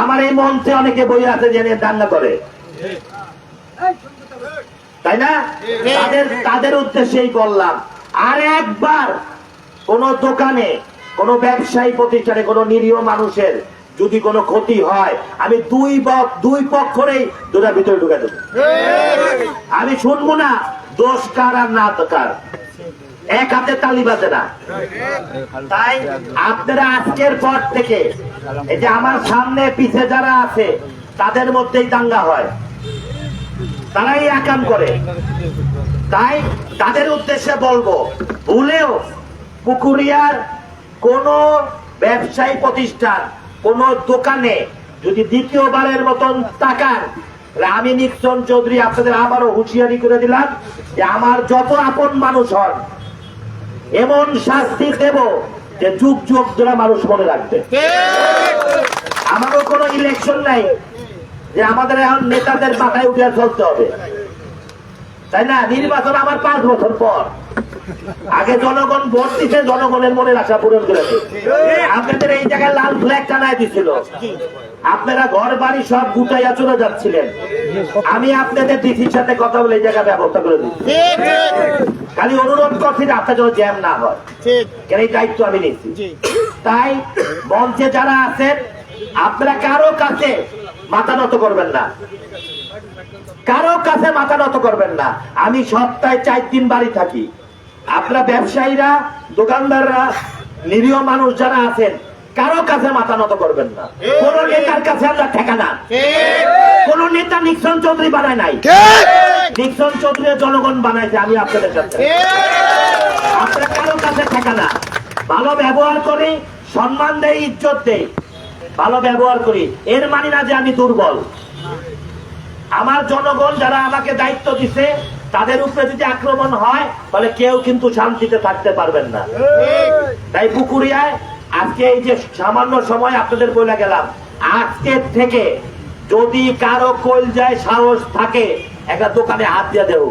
আমার এই মঞ্চে অনেকে বই আছে জেনে দাঙ্গা করে। তাই না? তাদের তাদের উদ্দেশ্যেই করলাম আর একবার কোন দোকানে কোন ব্যবসায়ী প্রতিষ্ঠানে কোন নিরীহ মানুষের যদি কোনো ক্ষতি হয় আমি দুই দুই পক্ষরেই দুটার ভিতরে ঢুকে দেবো। আমি শুনব না দোষ কার আর না কার। এক হাতে তালি বাজে না। তাই আপনারা আজকের পর থেকে এই যে আমার সামনে পিছে যারা আছে, তাদের মধ্যেই দাঙ্গা হয়। তারাই একাম করে। তাই তাদের উদ্দেশ্যে বলব, ভুলেও পুকুরিয়ার কোন ব্যবসায়ী প্রতিষ্ঠান, কোন দোকানে যদি দ্বিতীয়বারের মতন তাহলে আমি নিক্সন চৌধুরী আপনাদের আবারও হুঁশিয়ারি করে দিলাম যে আমার যত আপন মানুষ হন, এমন শাস্তি দেব যে যুগ যুগ ধরে মানুষ মনে রাখবে। আমারও কোনো ইলেকশন নাই যে আমাদের এখন নেতাদের মাথায় উঠে চলতে হবে। তাই না? নির্বাচন আমার পাঁচ বছর পর। আগে জনগণ ভোট দিতে জনগণের মনের আশা পূরণ করেছে। আপনাদের এই জায়গায় লাল ফ্ল্যাগ টানায় দিছিল। আপনারা ঘর বাড়ি সব গুটাইয়া চলে যাচ্ছিলেন। আমি আপনাদের ডিসির সাথে কথা বলে এই জায়গা ব্যবস্থা করে দিচ্ছি। খালি অনুরোধ করছি যে আপনার জন্য জ্যাম না হয়। কেন এই দায়িত্ব আমি নিচ্ছি। তাই মঞ্চে যারা আছেন আপনারা কারও কাছে মাথা নত করবেন না। কারও কাছে মাথা নত করবেন না। আমি সপ্তাহে চার দিন বাড়ি থাকি। আপনারা ব্যবসায়ীরা দোকানদাররা নিরীহ মানুষ যারা আছেন কারও কাছে মাথা নত করবেন না। কোন নেতার কাছে আমরা ঠেকানা কোন নেতা নিক্সন চৌধুরী বানায় নাই। নিক্সন চৌধুরী জনগণ বানাইছে আমি আপনাদের কাছে আপনারা কারও কাছে ঠেকানা ভালো ব্যবহার করি সম্মান দেয় ইজ্জত দেয় ভালো ব্যবহার করি। এর মানি না যে আমি দুর্বল। আমার জনগণ যারা আমাকে দায়িত্ব দিছে তাদের উপরে যদি আক্রমণ হয়, তাহলে কেউ কিন্তু শান্তিতে থাকতে পারবেন না। তাই পুকুরিয়ায় আজকে এই যে সামান্য সময় আপনাদের বলে গেলাম আজকের থেকে যদি কারও কল যায়, সাহস থাকে, একটা দোকানে হাত দিয়ে দেও